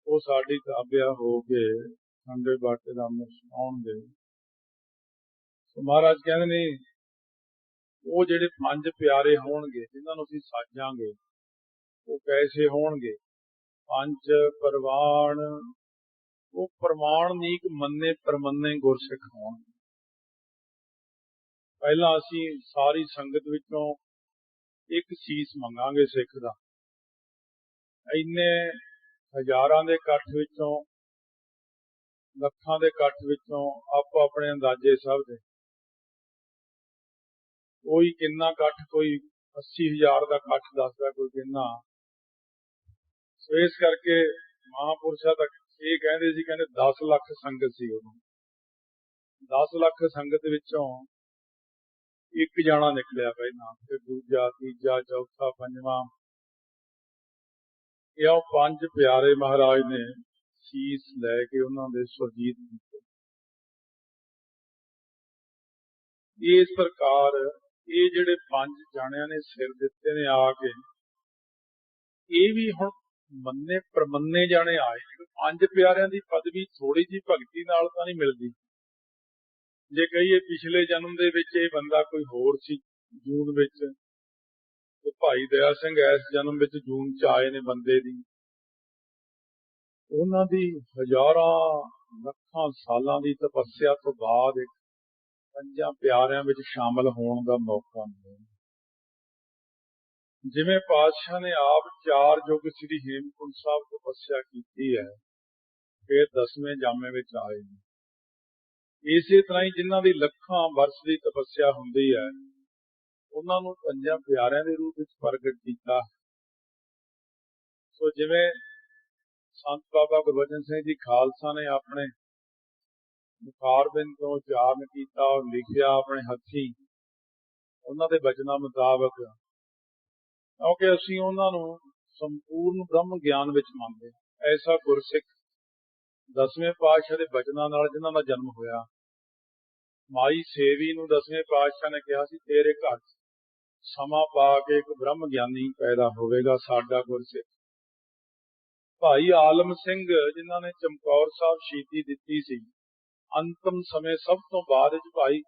ਉਹ ਸਾਡੀ ਕਾਬਿਆ ਹੋ ਕੇ ਸੰਦੇ ਬਾਟੇ ਦਾ ਅੰਮ੍ਰਿਤ ਛਕਾਉਣਗੇ। ਸੋ ਮਹਾਰਾਜ ਕਹਿੰਦੇ ਨੇ ਉਹ ਜਿਹੜੇ ਪੰਜ ਪਿਆਰੇ ਹੋਣਗੇ, ਜਿਨ੍ਹਾਂ ਨੂੰ ਅਸੀਂ ਸਾਜਾਂਗੇ, ਉਹ ਕੈਸੇ ਹੋਣਗੇ? ਪੰਜ ਪਰਵਾਣ, ਉਹ ਪ੍ਰਮਾਣ ਨੀਕ ਮੰਨੇ ਪਰਮੰਨੇ ਗੁਰਸਿੱਖ ਹੋਣਗੇ ਪਹਿਲਾਂ ਅਸੀਂ ਸਾਰੀ ਸੰਗਤ ਵਿੱਚੋਂ ਇੱਕ ਸੀਸ ਮੰਗਾਂਗੇ ਸਿੱਖ ਦਾ। ਇੰਨੇ ਹਜ਼ਾਰਾਂ ਦੇ ਇਕੱਠ ਵਿੱਚੋਂ, ਲੱਖਾਂ ਦੇ ਇਕੱਠ ਵਿੱਚੋਂ ਆਪੋ ਆਪਣੇ ਅੰਦਾਜ਼ੇ ਸਭ ਦੇ। ਕੋਈ ਕਿੰਨਾ ਇਕੱਠ, ਕੋਈ 80000 ਦਾ ਇਕੱਠ ਦੱਸਦਾ ਕੋਈ ਕਿੰਨਾ। ਸੋ ਇਸ ਕਰਕੇ ਮਹਾਪੁਰਸ਼ਾਂ ਤੱਕ ਇਹ ਕਹਿੰਦੇ ਸੀ, ਕਹਿੰਦੇ 10 ਲੱਖ ਸੰਗਤ ਸੀ ਉਦੋਂ। 10 ਲੱਖ ਸੰਗਤ ਵਿੱਚੋਂ ਇੱਕ ਜਾਣਾ ਨਿਕਲਿਆ ਪਹਿਲਾਂ ਫਿਰ ਦੂਜਾ, ਤੀਜਾ, ਚੌਥਾ, ਪੰਜਵਾਂ। ਇਹ ਉਹ ਪੰਜ ਪਿਆਰੇ ਮਹਾਰਾਜ ਨੇ ਸੀਸ ਲੈ ਕੇ ਉਹਨਾਂ ਦੇ ਸੁਰਜੀਤ ਕੀਤੇ। ਇਸ ਪ੍ਰਕਾਰ ਇਹ ਜਿਹੜੇ ਪੰਜ ਜਾਣਿਆਂ ਨੇ ਸਿਰ ਦਿੱਤੇ ਨੇ ਆ ਕੇ, ਇਹ ਵੀ ਹੁਣ ਮੰਨੇ ਪਰਮੰਨੇ ਜਾਣੇ ਆਏ ਪੰਜ ਪਿਆਰਿਆਂ ਦੀ ਪਦਵੀ ਥੋੜੀ ਜੀ ਭਗਤੀ ਨਾਲ ਤਾਂ ਨਹੀਂ ਮਿਲਦੀ। ਜੇ ਕਹੀਏ ਪਿਛਲੇ ਜਨਮ ਦੇ ਵਿੱਚ ਇਹ ਬੰਦਾ ਕੋਈ ਹੋਰ ਸੀ, ਜੂਨ ਵਿੱਚ, ਤੇ ਭਾਈ ਦਇਆ ਸਿੰਘ ਇਸ ਜਨਮ ਵਿੱਚ ਜੂਨ ਚ ਆਏ ਨੇ ਬੰਦੇ ਦੀ। ਉਹਨਾਂ ਦੀ ਹਜ਼ਾਰਾਂ, ਲੱਖਾਂ ਸਾਲਾਂ ਦੀ ਤਪੱਸਿਆ ਤੋਂ ਬਾਅਦ ਇੱਕ ਪੰਜਾਂ ਪਿਆਰਿਆਂ ਵਿੱਚ ਸ਼ਾਮਲ ਹੋਣ ਦਾ ਮੌਕਾ ਮਿਲਿਆ। ਜਿਵੇਂ ਪਾਤਸ਼ਾਹ ਨੇ ਆਪ ਚਾਰ ਯੁੱਗ ਸ੍ਰੀ ਹੇਮਕੁੰਟ ਸਾਹਿਬ ਤਪੱਸਿਆ ਕੀਤੀ ਹੈ, ਫਿਰ ਦਸਵੇਂ ਜਾਮੇ ਵਿੱਚ ਆਏ। ਇਸੇ ਤਰ੍ਹਾਂ ਹੀ ਜਿਨ੍ਹਾਂ ਦੀ ਲੱਖਾਂ ਵਰਸ਼ ਦੀ ਤਪੱਸਿਆ ਹੁੰਦੀ ਹੈ, ਉਹਨਾਂ ਨੂੰ ਪੰਜਾਂ ਪਿਆਰਿਆਂ ਦੇ ਰੂਪ ਵਿੱਚ ਪ੍ਰਗਟ ਕੀਤਾ। ਸੋ ਜਿਵੇਂ ਸੰਤ ਬਾਬਾ ਗੁਰਬਚਨ ਸਿੰਘ ਜੀ ਖਾਲਸਾ ਨੇ ਆਪਣੇ ਮੁਖਾਰਬਿੰਦ ਤੋਂ ਉਚਾਰਨ ਕੀਤਾ ਔਰ ਲਿਖਿਆ ਆਪਣੇ ਹੱਥੀਂ। ਉਹਨਾਂ ਦੇ ਬਚਨਾਂ ਮੁਤਾਬਕ ਕਿਉਂਕਿ ਅਸੀਂ ਉਹਨਾਂ ਨੂੰ ਸੰਪੂਰਨ ਬ੍ਰਹਮ ਗਿਆਨ ਵਿੱਚ ਮੰਨਦੇ ਐਸਾ ਗੁਰਸਿੱਖ ਦਸਵੇਂ ਪਾਤਸ਼ਾਹ ਦੇ ਬਚਨਾਂ ਨਾਲ ਜਿਨ੍ਹਾਂ ਦਾ ਜਨਮ ਹੋਇਆ, ਮਾਈ ਸੇਵੀ ਨੂੰ ਦਸਵੇਂ ਪਾਤਸ਼ਾਹ ਨੇ ਕਿਹਾ ਸੀ, ਤੇਰੇ ਘਰ ਸਮਾਂ ਪਾ ਕੇ ਇੱਕ ਬ੍ਰਹਮ ਗਿਆਨੀ ਪੈਦਾ ਹੋਵੇਗਾ ਸਾਡਾ ਗੁਰਸਿੱਖ। ਭਾਈ ਆਲਮ ਸਿੰਘ, ਜਿਨ੍ਹਾਂ ਨੇ ਚਮਕੌਰ ਸਾਹਿਬ ਸ਼ਹੀਦੀ ਦਿੱਤੀ ਸੀ ਅੰਤਮ ਸਮੇਂ ਸਭ ਤੋਂ ਬਾਅਦ ਵਿੱਚ ਭਾਈ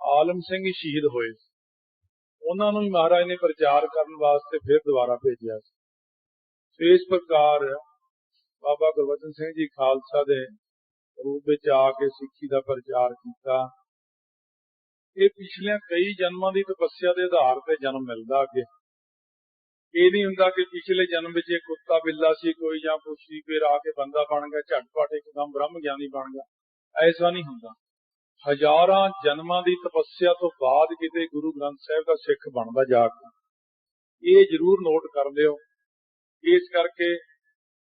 ਆਲਮ ਸਿੰਘ ਸ਼ਹੀਦ ਹੋਏ ਉਹਨਾਂ ਨੂੰ ਹੀ ਮਹਾਰਾਜ ਨੇ ਪ੍ਰਚਾਰ ਕਰਨ ਵਾਸਤੇ ਫਿਰ ਦੁਬਾਰਾ ਭੇਜਿਆ ਸੀ। ਇਸ ਪ੍ਰਕਾਰ ਬਾਬਾ ਗੁਰਬਚਨ ਸਿੰਘ ਜੀ ਖਾਲਸਾ ਦੇ ਰੂਪ ਵਿੱਚ ਆ ਕੇ ਸਿੱਖੀ ਦਾ ਪ੍ਰਚਾਰ ਕੀਤਾ। ਇਹ ਪਿਛਲੇ ਕਈ ਜਨਮਾਂ ਦੀ ਤਪੱਸਿਆ ਦੇ ਆਧਾਰ ਤੇ ਜਨਮ ਮਿਲਦਾ ਅੱਗੇ। ਇਹ ਨਹੀਂ ਹੁੰਦਾ ਕਿ ਪਿਛਲੇ ਜਨਮ ਵਿੱਚ ਇਹ ਕੁੱਤਾ ਬਿੱਲਾ ਸੀ, ਕੋਈ ਜਾਂ ਕੁਛ ਸੀ, ਫਿਰ ਆ ਕੇ ਬੰਦਾ ਬਣ ਗਿਆ, ਝਟਪਟ ਇੱਕਦਮ ਬ੍ਰਹਮ ਗਿਆਨੀ ਬਣ ਗਿਆ। ਐਸਾ ਨਹੀਂ ਹੁੰਦਾ। ਹਜ਼ਾਰਾਂ ਜਨਮਾਂ ਦੀ ਤਪੱਸਿਆ ਤੋਂ ਬਾਅਦ ਕਿਤੇ ਗੁਰੂ ਗ੍ਰੰਥ ਸਾਹਿਬ ਦਾ ਸਿੱਖ ਬਣਦਾ ਜਾ ਕੇ। ਇਹ ਜ਼ਰੂਰ ਨੋਟ ਕਰ ਲਿਓ। ਇਸ ਕਰਕੇ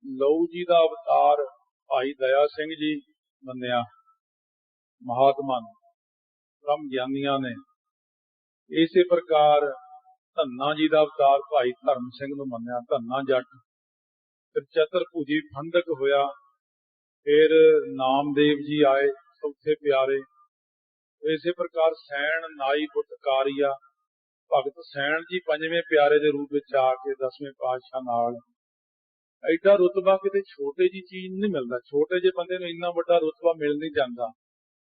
ਲਊ ਜੀ ਦਾ ਅਵਤਾਰ ਭਾਈ ਦਇਆ ਸਿੰਘ ਜੀ ਮੰਨਿਆ। ਮਹਾਤਮਾ ਨੇ, ਬ੍ਰਹਮ ਗਿਆਨੀਆਂ ਨੇ ਇਸੇ ਪ੍ਰਕਾਰ ਧੰਨਾ ਜੀ ਦਾ ਅਵਤਾਰ ਭਾਈ ਧਰਮ ਸਿੰਘ ਨੂੰ ਮੰਨਿਆ। ਧੰਨਾ ਜੱਟ, ਫਿਰ ਚਤਰਭੁਜੀ ਫੰਦਕ ਹੋਇਆ। ਫਿਰ ਨਾਮਦੇਵ ਜੀ ਆਏ ਚੌਥੇ ਪਿਆਰੇ। ਇਸੇ ਪ੍ਰਕਾਰ ਸੈਣ, ਨਾਈ ਬੁੱਤਕਾਰੀਆ ਭਗਤ ਸੈਣ ਜੀ ਪੰਜਵੇਂ ਪਿਆਰੇ ਦੇ ਰੂਪ ਵਿੱਚ ਆ ਕੇ ਦਸਵੇਂ ਪਾਤਸ਼ਾਹ ਨਾਲ। ਐਡਾ ਰੁਤਬਾ ਕਿਤੇ ਛੋਟੇ ਜੀ ਚੀਜ਼ ਨਹੀਂ ਮਿਲਦਾ। ਛੋਟੇ ਜਿਹੇ ਬੰਦੇ ਨੂੰ ਇੰਨਾ ਵੱਡਾ ਰੁਤਬਾ ਮਿਲ ਨਹੀਂ ਜਾਂਦਾ।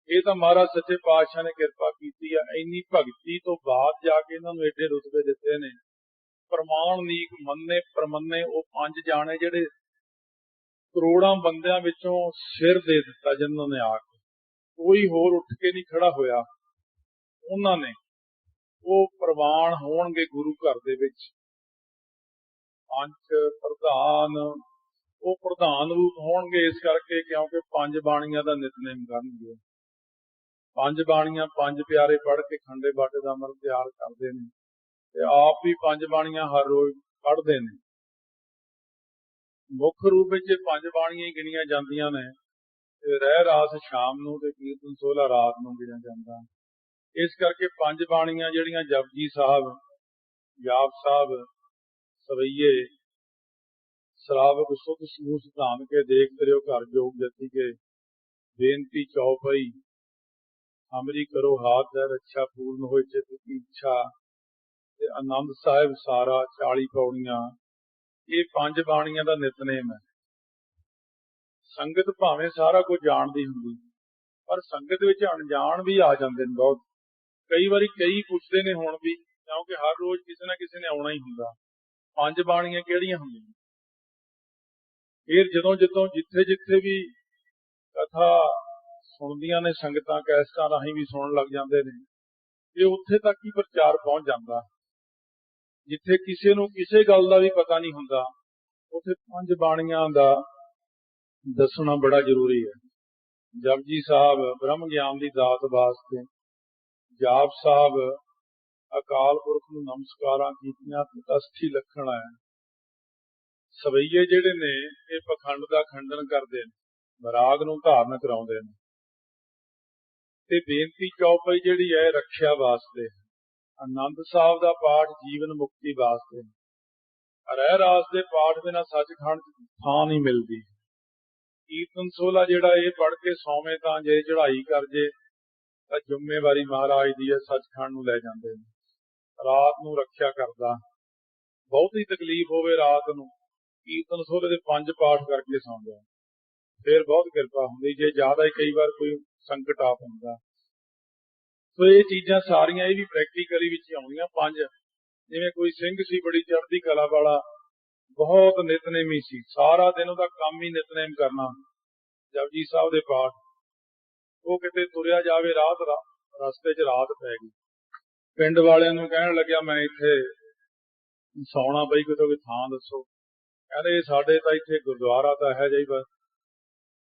ਇਹ ਤਾਂ ਮਹਾਰਾਜ ਸੱਚੇ ਪਾਤਸ਼ਾਹ ਨੇ ਕਿਰਪਾ ਕੀਤੀ ਆ। ਇੰਨੀ ਭਗਤੀ ਤੋਂ ਬਾਅਦ ਜਾ ਕੇ ਇਹਨਾਂ ਨੂੰ ਐਡੇ ਰੁਤਬੇ ਦਿੱਤੇ ਨੇ। ਪ੍ਰਮਾਣ ਨੀਕ ਮੰਨੇ, ਪ੍ਰਮੰਨੇ ਉਹ ਪੰਜ ਜਾਣੇ ਜਿਹੜੇ ਕਰੋੜਾਂ ਬੰਦਿਆਂ ਵਿੱਚੋਂ ਸਿਰ ਦੇ ਦਿੱਤਾ ਜਿਨ੍ਹਾਂ ਨੇ ਆ ਕੇ। ਕੋਈ ਹੋਰ ਉੱਠ ਕੇ ਨਹੀਂ ਖੜਾ ਹੋਇਆ। ਉਹਨਾਂ ਨੇ ਉਹ ਪ੍ਰਵਾਨ ਹੋਣਗੇ ਗੁਰੂ ਘਰ ਦੇ ਵਿੱਚ। ਪੰਜ ਪ੍ਰਧਾਨ, ਉਹ ਪ੍ਰਧਾਨ ਰੂਪ ਹੋਣਗੇ ਇਸ ਕਰਕੇ ਕਿਉਂਕਿ ਪੰਜ ਬਾਣੀਆਂ ਦਾ ਨਿਤਨੇਮ ਕਰਨਗੇ। ਪੰਜ ਬਾਣੀਆਂ ਪੰਜ ਪਿਆਰੇ ਪੜ੍ਹ ਕੇ ਖੰਡੇ ਬਾਟੇ ਦਾ ਅਮਰ ਤਿਆਰ ਕਰਦੇ ਨੇ। ਤੇ ਆਪ ਵੀ ਪੰਜ ਬਾਣੀਆਂ ਹਰ ਰੋਜ਼ ਪੜ੍ਹਦੇ ਨੇ। ਮੁੱਖ ਰੂਪ ਵਿੱਚ ਇਹ ਪੰਜ ਬਾਣੀਆਂ ਹੀ ਗਿਣੀਆਂ ਜਾਂਦੀਆਂ ਨੇ। ਤੇ ਰਹਿ ਰਾਸ ਸ਼ਾਮ ਨੂੰ ਤੇ ਕੀਰਤਨ ਸੋਲਾ ਰਾਤ ਨੂੰ ਗਿਣਿਆ ਜਾਂਦਾ। ਇਸ ਕਰਕੇ ਪੰਜ ਬਾਣੀਆਂ ਜਿਹੜੀਆਂ ਜਪਜੀ ਸਾਹਿਬ ਜਾਪ ਸਾਹਿਬ, ਸਵਈਏ ਸ਼ਰਾਵਕ ਸੁਧ ਸਮੂਹ ਸਿਧਾਨ ਕੇ ਦੇਖ ਕਰਿਓ ਘਰ ਜੋਗ ਜਤੀ ਕੇ, ਬੇਨਤੀ ਚੌਪਈ, ਅਮਰੀ ਕਰੋ ਹਾਥ ਹੈ ਰੱਛਾ ਪੂਰਨ ਹੋਏ ਚਿਤ ਕੀ ਇੱਛਾ, ਤੇ ਆਨੰਦ ਸਾਹਿਬ ਸਾਰਾ 40 ਪੌੜੀਆਂ ਇਹ ਪੰਜ ਬਾਣੀਆਂ ਦਾ ਨਿਤਨੇਮ ਹੈ। ਸੰਗਤ ਭਾਵੇਂ ਸਾਰਾ ਕੁਝ ਜਾਣਦੀ ਹੁੰਦੀ, ਪਰ ਸੰਗਤ ਵਿੱਚ ਅਣਜਾਣ ਵੀ ਆ ਜਾਂਦੇ ਨੇ ਬਹੁਤ। ਕਈ ਵਾਰੀ ਕਈ ਪੁੱਛਦੇ ਨੇ ਹੁਣ ਵੀ, ਕਿਉਂਕਿ ਹਰ ਰੋਜ਼ ਕਿਸੇ ਨਾ ਕਿਸੇ ਨੇ ਆਉਣਾ ਹੀ ਹੁੰਦਾ। ਪੰਜ ਬਾਣੀਆਂ ਕਿਹੜੀਆਂ ਹੁੰਦੀਆਂ? ਫਿਰ ਜਦੋਂ ਜਦੋਂ ਜਿੱਥੇ ਜਿੱਥੇ ਵੀ ਕਥਾ ਸੁਣਦੀਆਂ ਨੇ ਸੰਗਤਾਂ, ਕੈਸਟਾਂ ਰਾਹੀਂ ਵੀ ਸੁਣਨ ਲੱਗ ਜਾਂਦੇ ਨੇ ਇਹ ਉੱਥੇ ਤੱਕ ਹੀ ਪ੍ਰਚਾਰ ਪਹੁੰਚ ਜਾਂਦਾ। ਜਿੱਥੇ ਕਿਸੇ ਨੂੰ ਕਿਸੇ ਗੱਲ ਦਾ ਵੀ ਪਤਾ ਨਹੀਂ ਹੁੰਦਾ, ਉੱਥੇ ਪੰਜ ਬਾਣੀਆਂ ਦਾ ਦੱਸਣਾ ਬੜਾ ਜ਼ਰੂਰੀ ਹੈ। ਜਪਜੀ ਸਾਹਿਬ ਬ੍ਰਹਮ ਗਿਆਨ ਦੀ ਦਾਤ ਵਾਸਤੇ ਜਾਪ ਸਾਹਿਬ ਅਕਾਲ ਪੁਰਖ ਨੂੰ ਨਮਸਕਾਰਾਂ ਕੀਤੀਆਂ ਤੇ ਅਸਥੀ ਲਖਣ ਹੈ ਸਵਈਏ ਜਿਹੜੇ ਨੇ, ਇਹ ਪਖੰਡ ਦਾ ਖੰਡਨ ਕਰਦੇ ਨੇ ਰਾਗ ਨੂੰ ਧਾਰਨ ਕਰਾਉਂਦੇ ਨੇ। ਤੇ ਬੇਨਤੀ ਚੌਪਈ ਜਿਹੜੀ ਹੈ, ਰੱਖਿਆ ਵਾਸਤੇ ਆਨੰਦ ਸਾਹਿਬ ਦਾ ਪਾਠ ਜੀਵਨ ਮੁਕਤੀ ਵਾਸਤੇ। ਰਹਿ ਰਾਸ ਦੇ ਪਾਠ ਬਿਨਾ ਸੱਚਖੰਡ ਥਾਂ ਨਹੀਂ ਮਿਲਦੀ। ਕੀਰਤਨ ਸੋਲਾ ਜਿਹੜਾ ਇਹ ਪੜ ਕੇ ਸੌਵੇਂ ਤਾਂ ਜੇ ਚੜ੍ਹਾਈ ਕਰ ਜੇ, ਤਾਂ ਜ਼ਿੰਮੇਵਾਰੀ ਮਹਾਰਾਜ ਦੀ ਹੈ ਸੱਚਖੰਡ ਨੂੰ ਲੈ ਜਾਂਦੇ ਨੇ। ਰਾਤ ਨੂੰ ਰੱਖਿਆ ਕਰਦਾ। ਬਹੁਤੀ ਤਕਲੀਫ ਹੋਵੇ ਰਾਤ ਨੂੰ, ਕੀਰਤਨ ਸੋਲੇ ਦੇ ਪੰਜ ਪਾਠ ਕਰਕੇ ਸੌਂਦਾ ਫਿਰ ਬਹੁਤ ਕਿਰਪਾ ਹੁੰਦੀ, ਜੇ ਜ਼ਿਆਦਾ ਹੀ ਕਈ ਵਾਰ ਕੋਈ ਸੰਕਟ ਆ ਪੈਂਦਾ ਸੋ ਇਹ ਚੀਜ਼ਾਂ ਸਾਰੀਆਂ ਇਹ ਵੀ ਪ੍ਰੈਕਟੀਕਲੀ ਵਿੱਚ ਆਉਂਦੀਆਂ ਪੰਜ, ਜਿਵੇਂ ਕੋਈ ਸਿੰਘ ਸੀ, ਬੜੀ ਚੜ੍ਹਦੀ ਕਲਾ ਵਾਲਾ, ਬਹੁਤ ਨਿਤਨੇਮੀ ਸੀ। ਸਾਰਾ ਦਿਨ ਉਹਦਾ ਕੰਮ ਹੀ ਨਿਤਨੇਮ ਕਰਨਾ। ਜਪਜੀ ਸਾਹਿਬ ਦੇ ਪਾਠ। ਉਹ ਕਿਤੇ ਤੁਰਿਆ ਜਾਵੇ ਰਾਤ ਰਸਤੇ 'ਚ ਰਾਤ ਪੈ ਗਈ। ਪਿੰਡ ਵਾਲਿਆਂ ਨੂੰ ਕਹਿਣ ਲੱਗਿਆ, ਮੈਂ ਇੱਥੇ ਸੌਣਾ ਬਈ, ਕਿਤੇ ਕੋਈ ਥਾਂ ਦੱਸੋ। ਕਹਿੰਦੇ ਸਾਡੇ ਤਾਂ ਇੱਥੇ ਗੁਰਦੁਆਰਾ ਤਾਂ ਹੈ ਜਾਈ ਬਸ।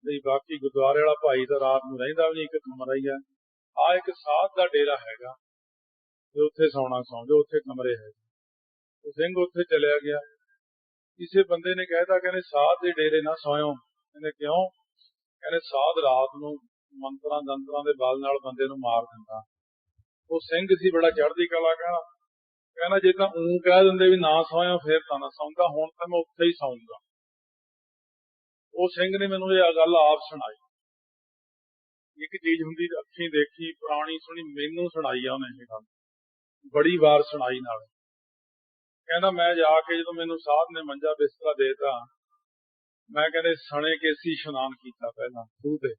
ਨਹੀਂ ਬਾਕੀ ਗੁਰਦੁਆਰੇ ਵਾਲਾ ਭਾਈ ਤਾਂ ਰਾਤ ਨੂੰ ਰਹਿੰਦਾ ਵੀ ਨਹੀਂ, ਇੱਕ ਕਮਰਾ ਹੀ ਆ। ਆ ਇੱਕ ਸਾਧ ਦਾ ਡੇਰਾ ਹੈਗਾ ਤੇ ਉੱਥੇ ਸੌਣਾ ਸੌਂ, ਜੋ ਉੱਥੇ ਕਮਰੇ ਹੈ ਉਹ ਸਿੰਘ ਉੱਥੇ ਚਲਿਆ ਗਿਆ। ਕਿਸੇ ਬੰਦੇ ਨੇ ਕਹਿਤਾ, ਕਹਿੰਦੇ ਸਾਧ ਦੇ ਡੇਰੇ ਨਾ ਸੌਇਓ। ਕਹਿੰਦੇ ਕਿਉਂ? ਕਹਿੰਦੇ ਸਾਧ ਰਾਤ ਨੂੰ ਮੰਤਰਾਂ ਦੰਤਰਾਂ ਦੇ ਬਲ ਨਾਲ ਬੰਦੇ ਨੂੰ ਮਾਰ ਦਿੰਦਾ। ਉਹ ਸਿੰਘ ਸੀ, ਬੜਾ ਚੜ੍ਹਦੀ ਕਲਾ ਕਹਿਣਾ ਕਹਿੰਦਾ, ਜੇ ਤਾਂ ਉਂ ਕਹਿ ਦਿੰਦੇ ਵੀ ਨਾ ਸੌਇਓ, ਫੇਰ ਤਾਂ ਨਾ ਸੌਂਦਾ। ਹੁਣ ਤਾਂ ਮੈਂ ਉੱਥੇ ਹੀ ਸੌਂਗਾ। ਉਹ ਸਿੰਘ ਨੇ ਮੈਨੂੰ ਇਹ ਗੱਲ ਆਪ ਸੁਣਾਈ। ਇੱਕ ਚੀਜ਼ ਹੁੰਦੀ ਅੱਖੀਂ ਦੇਖੀ, ਪੁਰਾਣੀ ਸੁਣੀ, ਮੈਨੂੰ ਸੁਣਾਈ ਆ ਉਹਨੇ ਇਹ ਗੱਲ। ਬੜੀ ਵਾਰ ਸੁਣਾਈ ਨਾਲ। ਕਹਿੰਦਾ ਮੈਂ ਜਾ ਕੇ ਜਦੋਂ ਮੈਨੂੰ ਸਾਧ ਨੇ ਮੰਜਾ ਬਿਸਤਰਾ ਦੇਤਾ, ਮੈਂ ਕਹਿੰਦੇ ਸਣੇ ਕੇਸੀ ਇਸ਼ਨਾਨ ਕੀਤਾ ਪਹਿਲਾਂ, ਖੂਹ ਤੇ।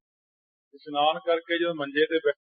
ਇਸ਼ਨਾਨ ਕਰਕੇ ਜਦੋਂ ਮੰਜੇ ਤੇ